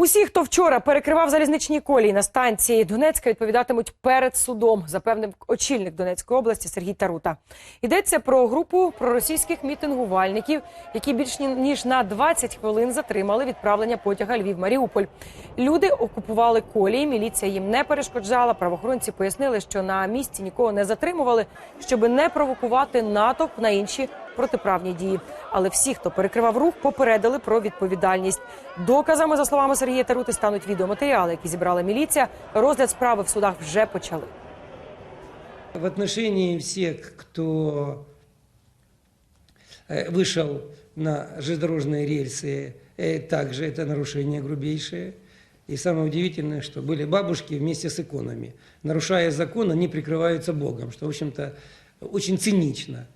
Усі, хто вчора перекривав залізничні колії на станції Донецька, відповідатимуть перед судом, запевнив очільник Донецької області Сергій Тарута. Йдеться про групу проросійських мітингувальників, які більш ніж на 20 хвилин затримали відправлення потяга Львів-Маріуполь. Люди окупували колії. Міліція їм не перешкоджала. Правоохоронці пояснили, що на місці нікого не затримували, щоб не провокувати натовп на інші протиправні дії. Але всі, хто перекривав рух, попередили про відповідальність. Доказами, за словами Сергія Тарути, стануть відеоматеріали, які зібрала міліція. Розгляд справи в судах вже почали. В отношении всех, кто э, вышел на железнодорожные рельсы, э, также это нарушение грубейшее. И самое удивительное, что были бабушки вместе с иконами. Нарушая закон, они прикрываются Богом, что, в общем-то, очень цинично.